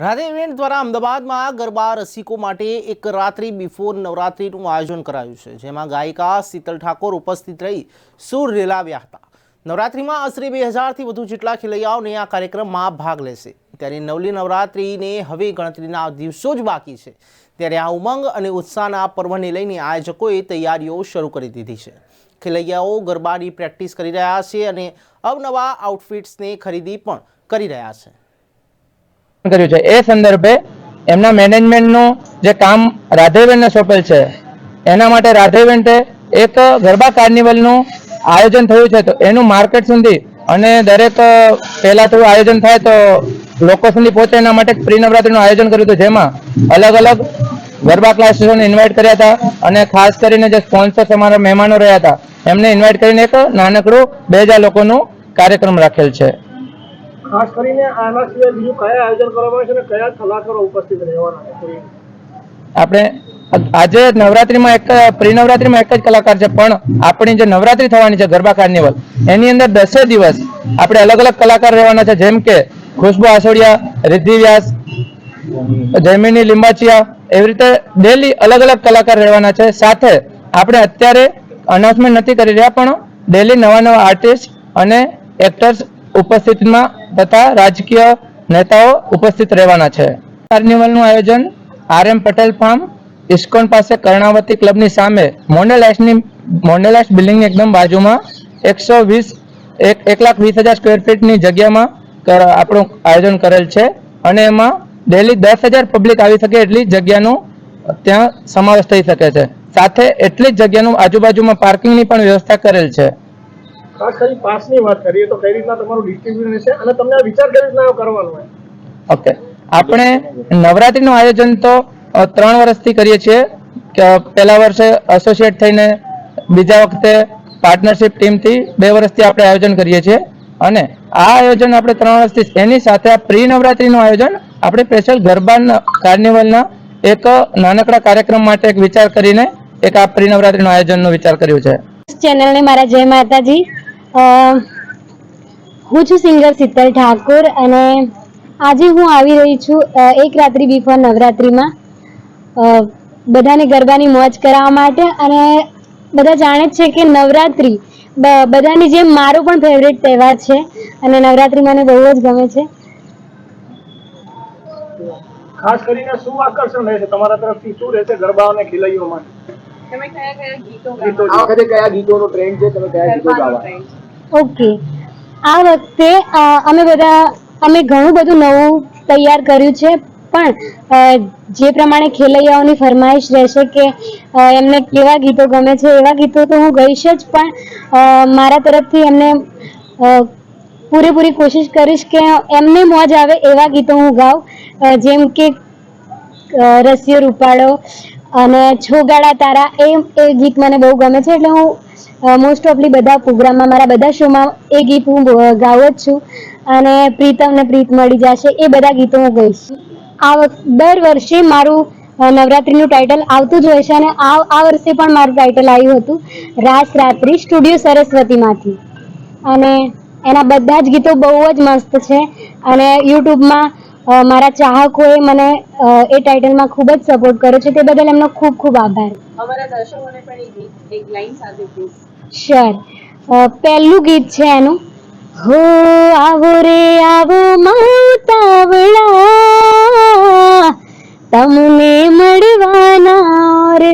Radhe event દ્વારા અમદાવાદમાં ગરબા રસિકો માટે એક રાત્રિ બિફોર નવરાત્રિનું આયોજન કરાયું છે, જેમાં ગાયિકા શીતલ ઠાકોર ઉપસ્થિત રહી સુર રેલાવ્યા હતા. નવરાત્રિમાં આશરે બે હજારથી વધુ જેટલા ખેલૈયાઓને આ કાર્યક્રમમાં ભાગ લેશે. ત્યારે નવલી નવરાત્રિને હવે ગણતરીના દિવસો જ બાકી છે. ત્યારે આ ઉમંગ અને ઉત્સાહના પર્વને લઈને આયોજકોએ તૈયારીઓ શરૂ કરી દીધી છે. ખેલૈયાઓ ગરબાની પ્રેક્ટિસ કરી રહ્યા છે અને અવનવા આઉટફિટ્સને ખરીદી પણ કરી રહ્યા છે. કર્યું છે. એ સંદર્ભે એમના મેનેજમેન્ટનું જે કામ રાધેવેનને સોંપેલ છે, એના માટે રાધેવેન્ટે એક ગરબા કાર્નિવલનું આયોજન થયું છે. તો એનું માર્કેટ સુધી અને દરેક પહેલા થોડું આયોજન થાય તો લોકો સુધી પહોંચે, એના માટે પ્રી નવરાત્રીનું આયોજન કર્યું હતું, જેમાં અલગ અલગ ગરબા ક્લાસીસોને ઇન્વાઇટ કર્યા હતા અને ખાસ કરીને જે સ્પોન્સર્સ અમારા મહેમાનો રહ્યા હતા, એમને ઇન્વાઇટ કરીને એક નાનકડું બે લોકોનું કાર્યક્રમ રાખેલ છે. ખાસ કરીને આના સિવાય બીજું કયા આયોજન કરવામાં આવે છે અને કયા કલાકારો ઉપસ્થિત રહેવાના છે? આપણે આજે નવરાત્રીમાં એક પ્રી નવરાત્રીમાં એક જ કલાકાર છે, પણ આપણી જે નવરાત્રી થવાની છે, ગરબા કાર્નિવલ, એની અંદર દસે દિવસ આપણે અલગ અલગ કલાકાર રહેવાના છે, જેમ કે ખુશ્બુ આસોડિયા, રિદ્ધિ વ્યાસ, જૈમિની લિંબાચિયા, એવી રીતે ડેલી અલગ અલગ કલાકાર રહેવાના છે. સાથે આપણે અત્યારે અનાઉન્સમેન્ટ નથી કરી રહ્યા, પણ ડેલી નવા નવા આર્ટિસ્ટ અને એક્ટર્સ ઉપસ્થિતિમાં તથા રાજકીય નેતાઓ ઉપસ્થિત રહેવાના છે. કાર્નિવલનું આયોજન R M Patel farm, ISKCON પાસે કર્ણાવતી ક્લબની સામે મોન્ડેલાઇસની મોન્ડેલાઇસ બિલ્ડિંગની એકદમ બાજુમાં એકસો વીસ, એક એક લાખ વીસ હજાર સ્ક્વેર ફીટની જગ્યામાં આપણું આયોજન કરેલ છે. અને એમાં ડેલી દસ હજાર પબ્લિક આવી શકે એટલી જગ્યાનું ત્યાં સમાવેશ થઈ શકે છે. સાથે એટલી જ જગ્યાનું આજુબાજુમાં પાર્કિંગની પણ વ્યવસ્થા કરેલ છે. ખાસ કરી પાસની વાત કરીએ તો કઈ રીતના તમારું ડિસ્ટ્રીબ્યુશન છે અને તમને આ વિચાર કઈ રીતના કરવાનો હોય? ઓકે આપણે નવરાત્રીનું આયોજન તો ત્રણ વર્ષથી કરીએ છીએ. કે પહેલા વર્ષે એસોસિએટ થઈને બીજા વખતે પાર્ટનરશિપ ટીમથી બે વર્ષથી આપણે આયોજન કરીએ છીએ. અને આ આયોજન આપણે ત્રણ વર્ષથી એની સાથે આ પ્રી નવરાત્રીનું આયોજન આપણે સ્પેશિયલ ગરબા કાર્નિવલના એક નાનકડા કાર્યક્રમ માટે એક વિચાર કરીને એક આ પ્રી નવરાત્રીનું આયોજનનો વિચાર કર્યો છે. ચેનલને મારા જય માતાજી. હું છું સિંગર શીતલ ઠાકોર અને આજે હું આવી રહી છું એક રાત્રિ બિફોર નવરાત્રિમાં. બધાને ગરબાની મોજ કરાવવા માટે અને બધા જાણે છે કે નવરાત્રિ બધાની જેમ મારો પણ ફેવરેટ તહેવાર છે અને નવરાત્રિ મને બહુ જ ગમે છે. ખાસ કરીને શું આકર્ષણ રહેશે તમારા તરફથી? શું રહેશે ગરબા અને ખેલૈયો માટે? તમે કયા કયા ગીતો ગીતો આ વખતે કયા ગીતોનો ટ્રેન્ડ છે? તમે કયા ગીતો ગાવા? ઓકે. આ વખતે અમે બધા અમે ઘણું બધું નવું તૈયાર કર્યું છે પણ જે પ્રમાણે ખેલૈયાઓની ફરમાઈશ રહેશે કે એમને કેવા ગીતો ગમે છે એવા ગીતો તો હું ગઈશ જ પણ મારા તરફથી એમને પૂરેપૂરી કોશિશ કરીશ કે એમને મોજ આવે એવા ગીતો હું ગાઉં જેમ કે રસિયો રૂપાળો અને છોગાડા તારા, એ એ ગીત મને બહુ ગમે છે એટલે હું મોસ્ટ ઓફલી બધા પ્રોગ્રામમાં, મારા બધા શોમાં એ ગીત હું ગાઉં જ છું. અને પ્રીતમ ને પ્રીત મળી જશે, એ બધા ગીતો હું ગઈશ. આ દર વર્ષે મારું નવરાત્રીનું ટાઇટલ આવતું જ હોય છે અને આ આ વર્ષે પણ મારું ટાઇટલ આવ્યું હતું, રાસ રાત્રિ સ્ટુડિયો સરસ્વતીમાંથી. અને એના બધા જ ગીતો બહુ જ મસ્ત છે. અને યુટ્યુબમાં મારા ચાહકોએ મને એ ટાઇટલમાં ખૂબ જ સપોર્ટ કર્યો છે. તે બદલ એમનો ખૂબ ખૂબ આભાર. અમારા દર્શકોને પણ એક લાઈન સાથે પ્લીઝ. શ્યોર પહેલું ગીત છે એનું. હો આવો રે આવો મોતાવળા. તમને મળવાના રે